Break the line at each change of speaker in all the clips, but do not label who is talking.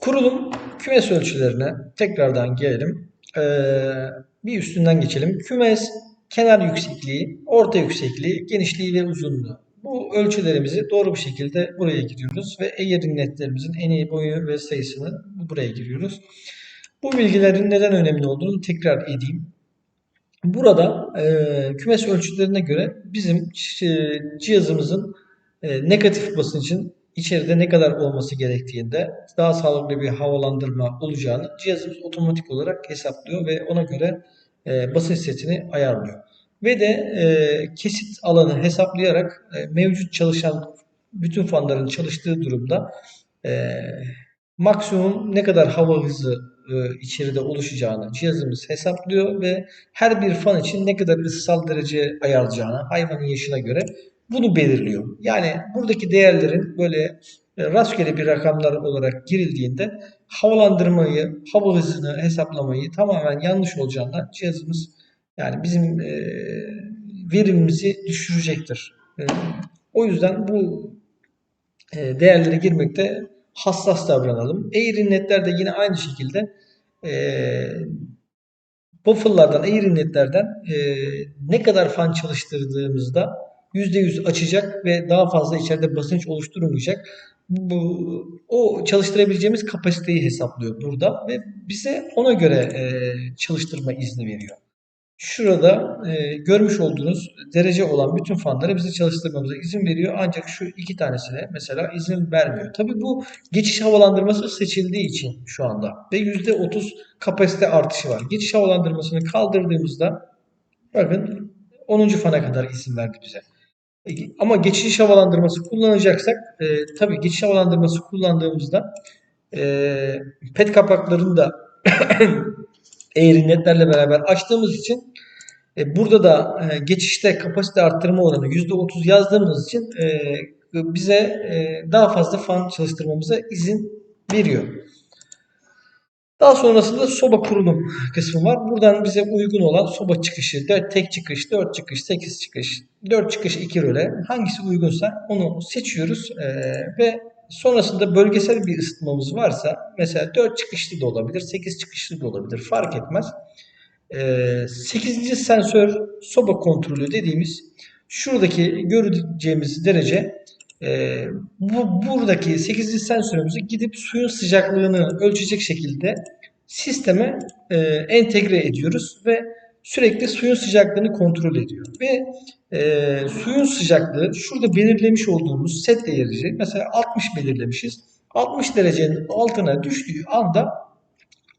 Kurulum kümes ölçülerine tekrardan gelelim. Ee, bir üstünden geçelim. Kümes kenar yüksekliği, orta yüksekliği, genişliği ve uzunluğu. Bu ölçülerimizi doğru bir şekilde buraya giriyoruz ve eğer netlerimizin eni, boyu ve sayısını buraya giriyoruz. Bu bilgilerin neden önemli olduğunu tekrar edeyim. Burada e, kümes ölçülerine göre bizim e, cihazımızın e, negatif basıncın içeride ne kadar olması gerektiğinde daha sağlıklı bir havalandırma olacağını cihazımız otomatik olarak hesaplıyor ve ona göre e, basınç setini ayarlıyor. Ve de e, kesit alanı hesaplayarak e, mevcut çalışan bütün fanların çalıştığı durumda e, maksimum ne kadar hava hızı e, içeride oluşacağını cihazımız hesaplıyor ve her bir fan için ne kadar ısısal derece ayarlayacağını hayvanın yaşına göre bunu belirliyor. Yani buradaki değerlerin böyle e, rastgele bir rakamlar olarak girildiğinde havalandırmayı, hava hızını hesaplamayı tamamen yanlış olacağından cihazımız yani bizim e, verimimizi düşürecektir. E, o yüzden bu e, değerlere girmekte hassas davranalım. Air inletler de yine aynı şekilde e, waffle'lardan, air inletlerden e, ne kadar fan çalıştırdığımızda %100 açacak ve daha fazla içeride basınç oluşturmayacak. Bu, o çalıştırabileceğimiz kapasiteyi hesaplıyor burada ve bize ona göre e, çalıştırma izni veriyor. Şurada e, görmüş olduğunuz derece olan bütün fanları bize çalıştırmamıza izin veriyor. Ancak şu iki tanesine mesela izin vermiyor. Tabi bu geçiş havalandırması seçildiği için şu anda ve %30 kapasite artışı var. Geçiş havalandırmasını kaldırdığımızda bakın 10. fana kadar izin verdi bize. Ama geçiş havalandırması kullanacaksak e, tabii geçiş havalandırması kullandığımızda e, pet kapaklarını da eğrinletlerle beraber açtığımız için e, burada da e, geçişte kapasite arttırma oranı %30 yazdığımız için e, bize e, daha fazla fan çalıştırmamıza izin veriyor. Daha sonrasında soba kurulum kısmı var. Buradan bize uygun olan soba çıkışı, 4 tek çıkış, 4 çıkış, 8 çıkış, 4 çıkış 2 röle hangisi uygunsa onu seçiyoruz ee, ve sonrasında bölgesel bir ısıtmamız varsa mesela 4 çıkışlı da olabilir, 8 çıkışlı da olabilir fark etmez. Ee, 8. sensör soba kontrolü dediğimiz şuradaki göreceğimiz derece e, bu buradaki 8. sensörümüzü gidip suyun sıcaklığını ölçecek şekilde sisteme e, entegre ediyoruz ve sürekli suyun sıcaklığını kontrol ediyor. Ve e, suyun sıcaklığı şurada belirlemiş olduğumuz set değeri mesela 60 belirlemişiz. 60 derecenin altına düştüğü anda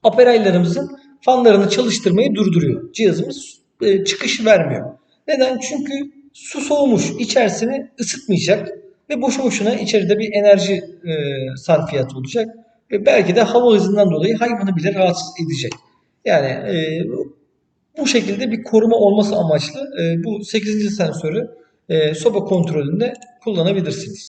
aperaylarımızın fanlarını çalıştırmayı durduruyor. Cihazımız e, çıkış vermiyor. Neden? Çünkü su soğumuş, içerisini ısıtmayacak ve boşu boşuna içeride bir enerji e, sarfiyatı olacak. Ve belki de hava hızından dolayı hayvanı bile rahatsız edecek. Yani e, bu şekilde bir koruma olması amaçlı e, bu 8. sensörü e, soba kontrolünde kullanabilirsiniz.